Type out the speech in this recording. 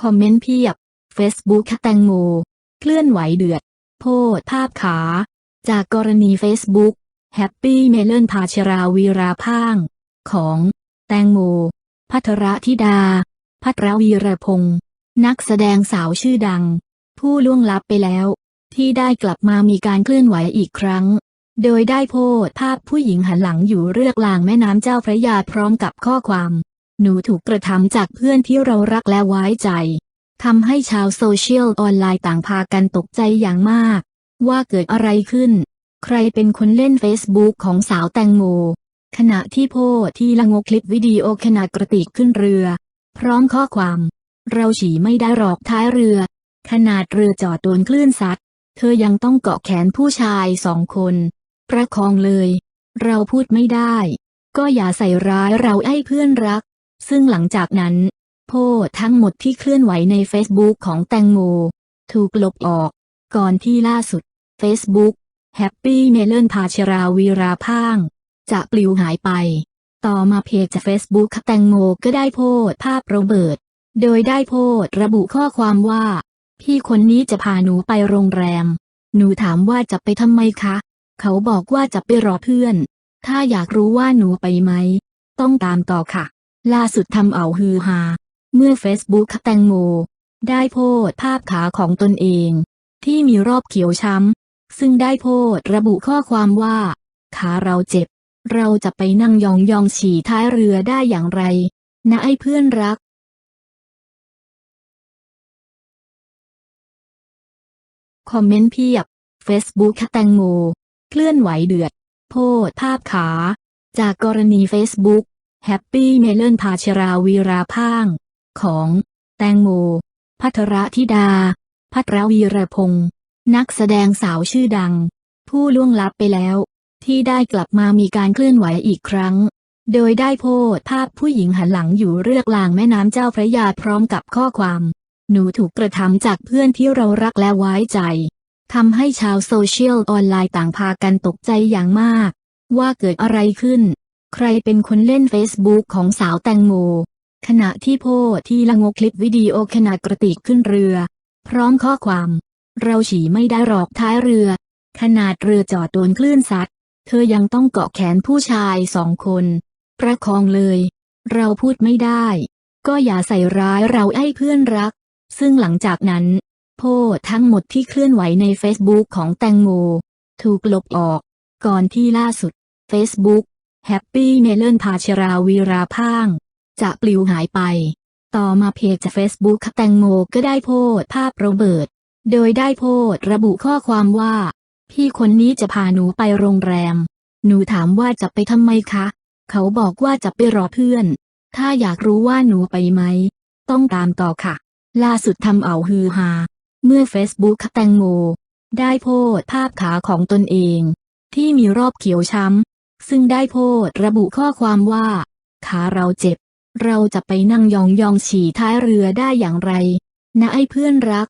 คอมเมนต์เพียบ Facebook แตงโม เคลื่อนไหวเดือด โพสภาพขา จากกรณี Facebook แฮปปี้เมลอนพาชราวีราพาง ของ แตงโม พัทรธิดา พัทรวีรพงศ์นักแสดงสาวชื่อดัง ผู้ล่วงลับไปแล้ว ที่ได้กลับมามีการเคลื่อนไหวอีกครั้ง โดยได้โพสภาพผู้หญิงหันหลังอยู่เรือกลางแม่น้ำเจ้าพระยาพร้อมกับข้อความ หนูถูกกระทำจากเพื่อนที่เรารักและไว้ใจทำให้ชาวโซเชียลออนไลน์ต่างพากันตกใจอย่างมาก ว่าเกิดอะไรขึ้น ใครเป็นคนเล่น Facebook ของสาวแตงโม ขณะที่โพสที่ละงกคลิปวิดีโอขณะกระติกขึ้นเรือ พร้อมข้อความ เราฉี่ไม่ได้หรอกท้ายเรือ ขนาดเรือจอดโดนคลื่นซัด เธอยังต้องเกาะแขนผู้ชายสองคน ประคองเลย เราพูดไม่ได้ ก็อย่าใส่ร้ายเราไอ้เพื่อนรัก ซึ่งหลังจากนั้น โพสทั้งหมดที่เคลื่อนไหวใน Facebook ของแตงโม ถูกลบออก ก่อนที่ล่าสุด Facebook Happy Melon พาชราวีราพาง จะปลิวหายไป ต่อมาเพจจาก Facebook แตงโมก็ได้โพสภาพโรเบิร์ต โดยได้โพสระบุข้อความว่า พี่คนนี้จะพาหนูไปโรงแรม หนูถามว่าจะไปทำไมคะ เขาบอกว่าจะไปรอเพื่อน ถ้าอยากรู้ว่าหนูไปไหม ต้องตามต่อค่ะ ล่าสุดทำเอาฮือฮา เมื่อ Facebook แตงโม ได้โพสต์ภาพขาของตนเอง ที่มีรอบเขียวช้ำ ซึ่งได้โพสต์ระบุข้อความว่า ขาเราเจ็บ เราจะไปนั่งยองยองฉี่ท้ายเรือได้อย่างไร นะไอ้เพื่อนรักคอมเมนต์เพียบ Facebook แตงโม เคลื่อนไหวเดือด โพสต์ภาพขา จากกรณี Facebook Happy Melon พาชราวีราพาง ของ แตงโม พัทรธิดา พัทรวีรพงศ์นักแสดงสาวชื่อดัง ผู้ล่วงลับไปแล้ว ที่ได้กลับมามีการเคลื่อนไหวอีกครั้ง โดยได้โพสต์ภาพผู้หญิงหันหลังอยู่เรือกลางแม่น้ำเจ้าพระยาพร้อมกับข้อความ หนูถูกกระทำจากเพื่อนที่เรารักและไว้ใจทำให้ชาวโซเชียลออนไลน์ต่างพากันตกใจอย่างมาก ว่าเกิดอะไรขึ้น ใครเป็นคนเล่น Facebook ของสาวแตงโม ขณะที่โพสที่ละงกคลิปวิดีโอขณะกระติกขึ้นเรือ พร้อมข้อความ เราฉี่ไม่ได้หรอกท้ายเรือ ขนาดเรือจอดโดนคลื่นซัด เธอยังต้องเกาะแขนผู้ชายสองคน ประคองเลย เราพูดไม่ได้ ก็อย่าใส่ร้ายเราไอ้เพื่อนรัก ซึ่งหลังจากนั้น โพสทั้งหมดที่เคลื่อนไหวใน Facebook ของแตงโม ถูกลบออก ก่อนที่ล่าสุด Facebook Happy Melon พาชราวีราพาง จะปลิวหายไป ต่อมาเพจจาก Facebook แตงโมก็ได้โพสต์ภาพโรเบิร์ต โดยได้โพสต์ระบุข้อความว่า พี่คนนี้จะพาหนูไปโรงแรม หนูถามว่าจะไปทำไมคะ เขาบอกว่าจะไปรอเพื่อน ถ้าอยากรู้ว่าหนูไปไหม ต้องตามต่อค่ะ ล่าสุดทำเอาฮือฮา เมื่อ Facebook แตงโม ได้โพสต์ภาพขาของตนเอง ที่มีรอบเขียวช้ำ ซึ่งได้โพสระบุข้อความว่า ขาเราเจ็บ เราจะไปนั่งยองยองฉี่ท้ายเรือได้อย่างไร นะไอ้เพื่อนรัก